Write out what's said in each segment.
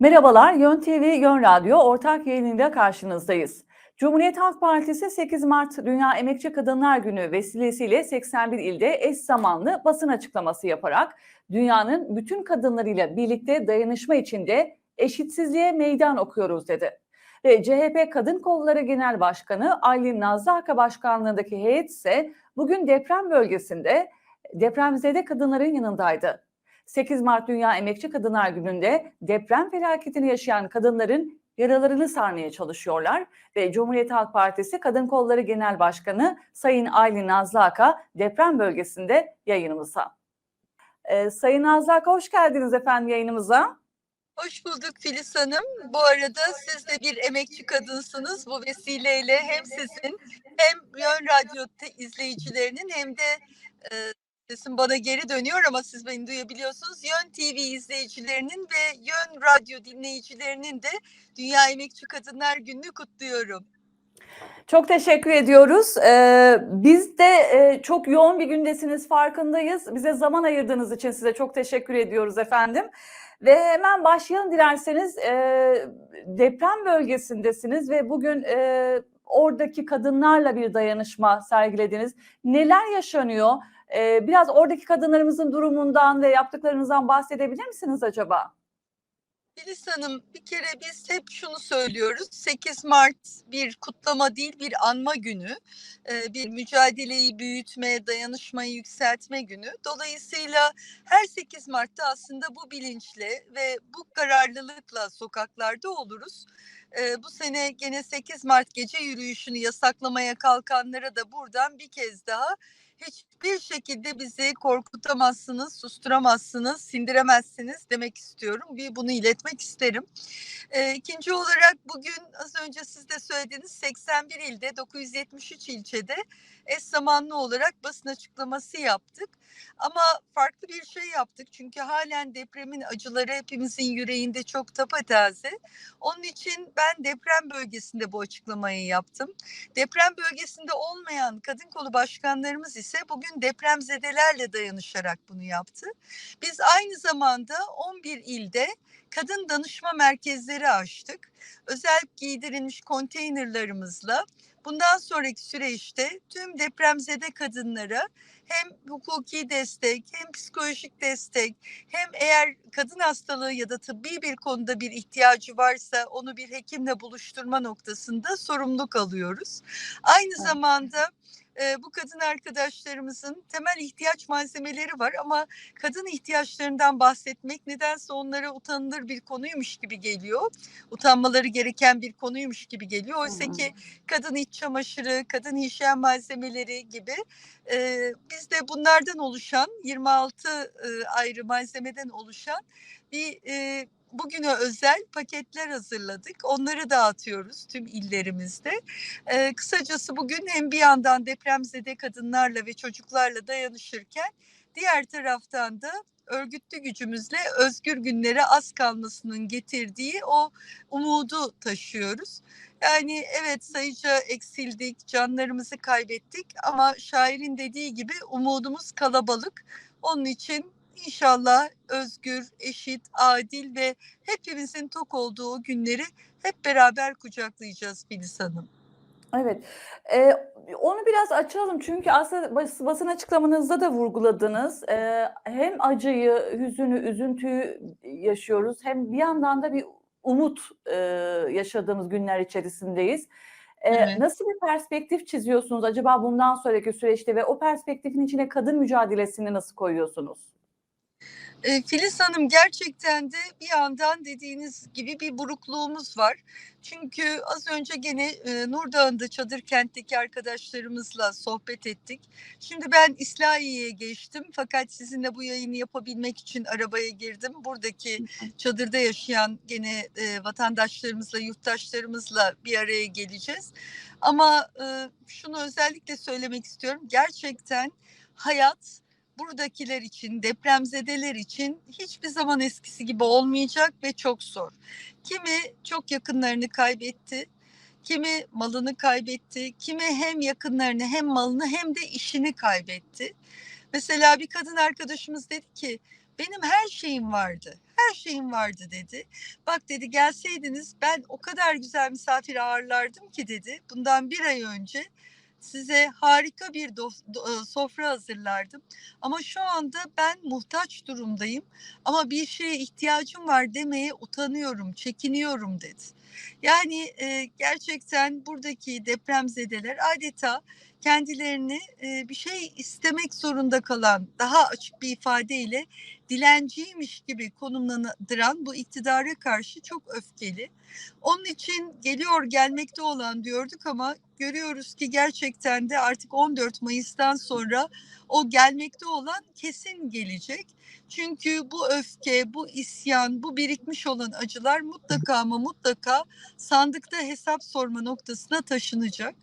Merhabalar, Yön TV, Yön Radyo ortak yayınıyla karşınızdayız. Cumhuriyet Halk Partisi 8 Mart Dünya Emekçi Kadınlar Günü vesilesiyle 81 ilde eş zamanlı basın açıklaması yaparak dünyanın bütün kadınlarıyla birlikte dayanışma içinde eşitsizliğe meydan okuyoruz dedi. Ve CHP Kadın Kolları Genel Başkanı Aylin Nazlı Başkanlığındaki heyet ise bugün deprem bölgesinde depremzede kadınların yanındaydı. 8 Mart Dünya Emekçi Kadınlar Günü'nde deprem felaketini yaşayan kadınların yaralarını sarmaya çalışıyorlar ve Cumhuriyet Halk Partisi Kadın Kolları Genel Başkanı Sayın Aylin Nazlı Aka deprem bölgesinde yayınımıza. Ee, Sayın Nazlı Aka hoş geldiniz efendim yayınımıza. Hoş bulduk Filiz Hanım. Bu arada siz de bir emekçi kadınsınız. Bu vesileyle hem sizin hem Yön Radyo izleyicilerinin hem de e, sesim bana geri dönüyor ama siz beni duyabiliyorsunuz. Yön TV izleyicilerinin ve Yön Radyo dinleyicilerinin de Dünya Emekçi Kadınlar Günü'nü kutluyorum. Çok teşekkür ediyoruz. Ee, biz de e, çok yoğun bir gündesiniz farkındayız. Bize zaman ayırdığınız için size çok teşekkür ediyoruz efendim. Ve hemen başlayalım dilerseniz. Ee, deprem bölgesindesiniz ve bugün e, oradaki kadınlarla bir dayanışma sergilediniz. Neler yaşanıyor? Ee, biraz oradaki kadınlarımızın durumundan ve yaptıklarınızdan bahsedebilir misiniz acaba? Filiz Hanım bir kere biz hep şunu söylüyoruz. 8 Mart bir kutlama değil bir anma günü. Ee, Bir mücadeleyi büyütme, dayanışmayı yükseltme günü. Dolayısıyla her 8 Mart'ta aslında bu bilinçle ve bu kararlılıkla sokaklarda oluruz. Ee, Bu sene gene 8 Mart gece yürüyüşünü yasaklamaya kalkanlara da buradan bir kez daha hiçbir şekilde bizi korkutamazsınız, susturamazsınız, sindiremezsiniz demek istiyorum. Bir bunu iletmek isterim. E, ikinci olarak bugün az önce siz de söylediğiniz 81 ilde 973 ilçede eş zamanlı olarak basın açıklaması yaptık. Ama farklı bir şey yaptık çünkü halen depremin acıları hepimizin yüreğinde çok tapataze. Onun için ben deprem bölgesinde bu açıklamayı yaptım. Deprem bölgesinde olmayan kadın kolu başkanlarımız ise bugün depremzedelerle dayanışarak bunu yaptı. Biz aynı zamanda 11 ilde kadın danışma merkezleri açtık. Özel giydirilmiş konteynerlarımızla bundan sonraki süreçte tüm depremzede kadınlara hem hukuki destek hem psikolojik destek hem eğer kadın hastalığı ya da tıbbi bir konuda bir ihtiyacı varsa onu bir hekimle buluşturma noktasında sorumluluk alıyoruz. Aynı Evet. zamanda e, bu kadın arkadaşlarımızın temel ihtiyaç malzemeleri var ama kadın ihtiyaçlarından bahsetmek nedense onlara utanılır bir konuymuş gibi geliyor. Utanmaları gereken bir konuymuş gibi geliyor. Oysa ki kadın iç çamaşırı, kadın hijyen malzemeleri gibi e, biz de bunlardan oluşan 26 e, ayrı malzemeden oluşan bir e, bugüne özel paketler hazırladık. Onları dağıtıyoruz tüm illerimizde. Ee, kısacası bugün hem bir yandan depremzede kadınlarla ve çocuklarla dayanışırken diğer taraftan da örgütlü gücümüzle özgür günlere az kalmasının getirdiği o umudu taşıyoruz. Yani evet sayıca eksildik, canlarımızı kaybettik ama şairin dediği gibi umudumuz kalabalık. Onun için inşallah özgür, eşit, adil ve hepimizin tok olduğu günleri hep beraber kucaklayacağız Filiz Hanım. Evet. Eee, onu biraz açalım çünkü aslında bas basın açıklamanızda da vurguladınız. Eee, hem acıyı, hüzünü, üzüntüyü yaşıyoruz hem bir yandan da bir umut, eee, yaşadığımız günler içerisindeyiz. Eee, Evet. nasıl bir perspektif çiziyorsunuz acaba bundan sonraki süreçte ve o perspektifin içine kadın mücadelesini nasıl koyuyorsunuz? Eee, Filiz Hanım gerçekten de bir yandan dediğiniz gibi bir burukluğumuz var. Çünkü az önce gene eee, Nurdağ'ında çadır kentteki arkadaşlarımızla sohbet ettik. Şimdi ben İslahiye'ye geçtim fakat sizinle bu yayını yapabilmek için arabaya girdim. Buradaki çadırda yaşayan gene eee, vatandaşlarımızla, yurttaşlarımızla bir araya geleceğiz. Ama eee, şunu özellikle söylemek istiyorum. Gerçekten hayat buradakiler için, depremzedeler için hiçbir zaman eskisi gibi olmayacak ve çok zor. Kimi çok yakınlarını kaybetti, kimi malını kaybetti, kimi hem yakınlarını hem malını hem de işini kaybetti. Mesela bir kadın arkadaşımız dedi ki Benim her şeyim vardı. Her şeyim vardı dedi. Bak dedi gelseydiniz ben o kadar güzel misafir ağırlardım ki dedi. Bundan bir ay önce size harika bir do- do- e, sofra hazırlardım. Ama şu anda ben muhtaç durumdayım. Ama bir şeye ihtiyacım var demeye utanıyorum, çekiniyorum dedi. Yani e, gerçekten buradaki depremzedeler adeta kendilerini e, bir şey istemek zorunda kalan daha açık bir ifadeyle dilenciymiş gibi konumlandıran bu iktidara karşı çok öfkeli. Onun için geliyor gelmekte olan diyorduk ama görüyoruz ki gerçekten de artık 14 Mayıs'tan sonra o gelmekte olan kesin gelecek. Çünkü bu öfke, bu isyan, bu birikmiş olan acılar mutlaka ama mutlaka sandıkta hesap sorma noktasına taşınacak.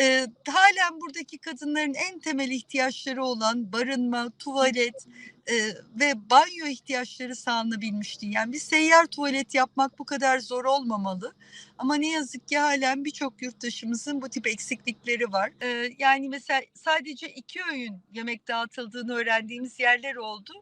Ee, halen buradaki kadınların en temel ihtiyaçları olan barınma, tuvalet e, ve banyo ihtiyaçları sağlanabilmişti. Yani bir seyyar tuvalet yapmak bu kadar zor olmamalı. Ama ne yazık ki halen birçok yurttaşımızın bu tip eksiklikleri var. Ee, yani mesela sadece iki öğün yemek dağıtıldığını öğrendiğimiz yerler oldu.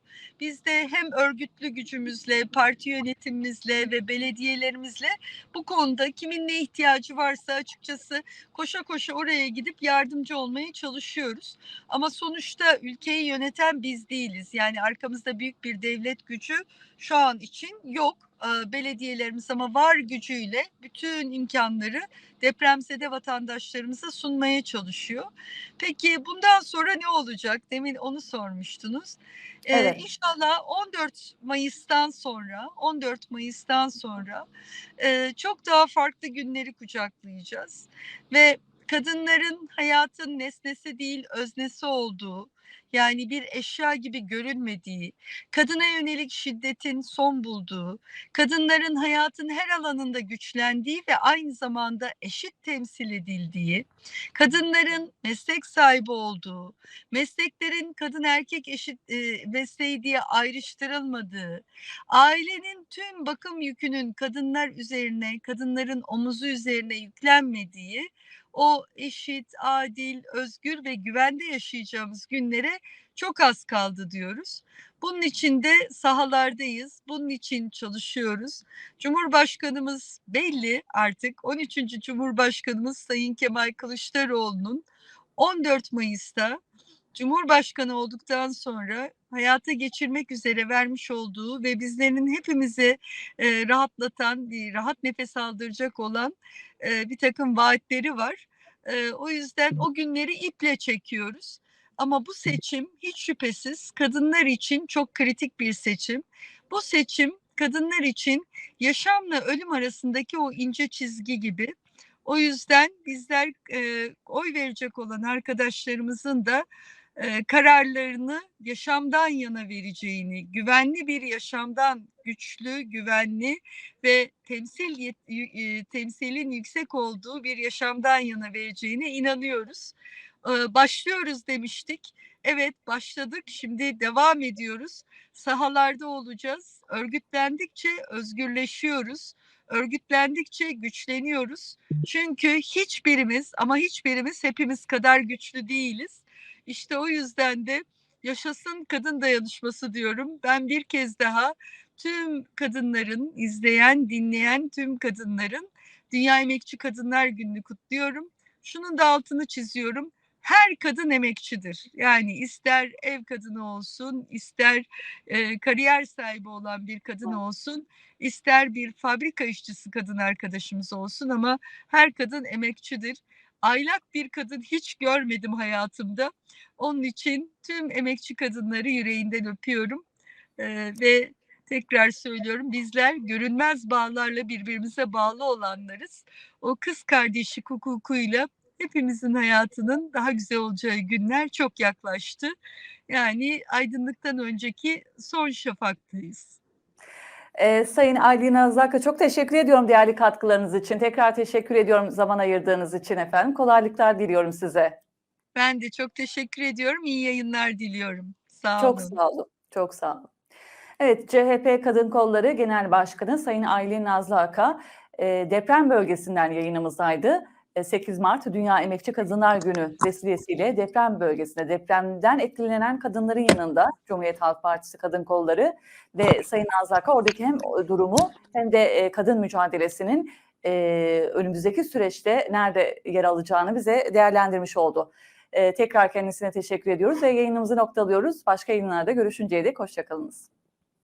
Biz de hem örgütlü gücümüzle, parti yönetimimizle ve belediyelerimizle bu konuda kimin ne ihtiyacı varsa açıkçası koşa koşa oraya gidip yardımcı olmaya çalışıyoruz. Ama sonuçta ülkeyi yöneten biz değiliz. Yani arkamızda büyük bir devlet gücü şu an için yok. Ee, Belediyelerimiz ama var gücüyle bütün imkanları depremzede vatandaşlarımıza sunmaya çalışıyor. Peki bundan sonra ne olacak? Demin onu sormuştunuz. Ee, Evet. İnşallah 14 Mayıs'tan sonra, 14 Mayıs'tan sonra e, çok daha farklı günleri kucaklayacağız ve kadınların hayatın nesnesi değil öznesi olduğu, yani bir eşya gibi görülmediği, kadına yönelik şiddetin son bulduğu, kadınların hayatın her alanında güçlendiği ve aynı zamanda eşit temsil edildiği, kadınların meslek sahibi olduğu, mesleklerin kadın erkek eşit e, mesleği diye ayrıştırılmadığı, ailenin tüm bakım yükünün kadınlar üzerine, kadınların omuzu üzerine yüklenmediği o eşit, adil, özgür ve güvende yaşayacağımız günlere çok az kaldı diyoruz. Bunun için de sahalardayız. Bunun için çalışıyoruz. Cumhurbaşkanımız belli artık 13. Cumhurbaşkanımız Sayın Kemal Kılıçdaroğlu'nun 14 Mayıs'ta Cumhurbaşkanı olduktan sonra hayata geçirmek üzere vermiş olduğu ve bizlerin hepimize e, rahatlatan, bir rahat nefes aldıracak olan e, bir takım vaatleri var. E, o yüzden o günleri iple çekiyoruz. Ama bu seçim hiç şüphesiz kadınlar için çok kritik bir seçim. Bu seçim kadınlar için yaşamla ölüm arasındaki o ince çizgi gibi. O yüzden bizler e, oy verecek olan arkadaşlarımızın da e, kararlarını yaşamdan yana vereceğini, güvenli bir yaşamdan, güçlü, güvenli ve temsil e, temsilin yüksek olduğu bir yaşamdan yana vereceğine inanıyoruz. E, başlıyoruz demiştik. Evet başladık. Şimdi devam ediyoruz. Sahalarda olacağız. Örgütlendikçe özgürleşiyoruz. Örgütlendikçe güçleniyoruz. Çünkü hiçbirimiz ama hiçbirimiz hepimiz kadar güçlü değiliz. İşte o yüzden de yaşasın kadın dayanışması diyorum. Ben bir kez daha tüm kadınların, izleyen, dinleyen tüm kadınların Dünya Emekçi Kadınlar Günü'nü kutluyorum. Şunun da altını çiziyorum. Her kadın emekçidir. Yani ister ev kadını olsun, ister e, kariyer sahibi olan bir kadın olsun, ister bir fabrika işçisi kadın arkadaşımız olsun ama her kadın emekçidir. Aylak bir kadın hiç görmedim hayatımda. Onun için tüm emekçi kadınları yüreğinden öpüyorum. Ee, ve tekrar söylüyorum bizler görünmez bağlarla birbirimize bağlı olanlarız. O kız kardeşi hukukuyla hepimizin hayatının daha güzel olacağı günler çok yaklaştı. Yani aydınlıktan önceki son şafaktayız. Ee, Sayın Aylin Azaka çok teşekkür ediyorum değerli katkılarınız için. Tekrar teşekkür ediyorum zaman ayırdığınız için efendim. Kolaylıklar diliyorum size. Ben de çok teşekkür ediyorum. İyi yayınlar diliyorum. Sağ Çok olun. sağ olun. Çok sağ olun. Evet, CHP Kadın Kolları Genel Başkanı Sayın Aylin Nazlı Aka e, deprem bölgesinden yayınımızdaydı. E, 8 Mart Dünya Emekçi Kadınlar Günü vesilesiyle deprem bölgesinde depremden etkilenen kadınların yanında Cumhuriyet Halk Partisi Kadın Kolları ve Sayın Nazaka oradaki hem durumu hem de e, kadın mücadelesinin e, önümüzdeki süreçte nerede yer alacağını bize değerlendirmiş oldu. E, tekrar kendisine teşekkür ediyoruz ve yayınımızı noktalıyoruz. Başka yayınlarda görüşünceye dek hoşçakalınız.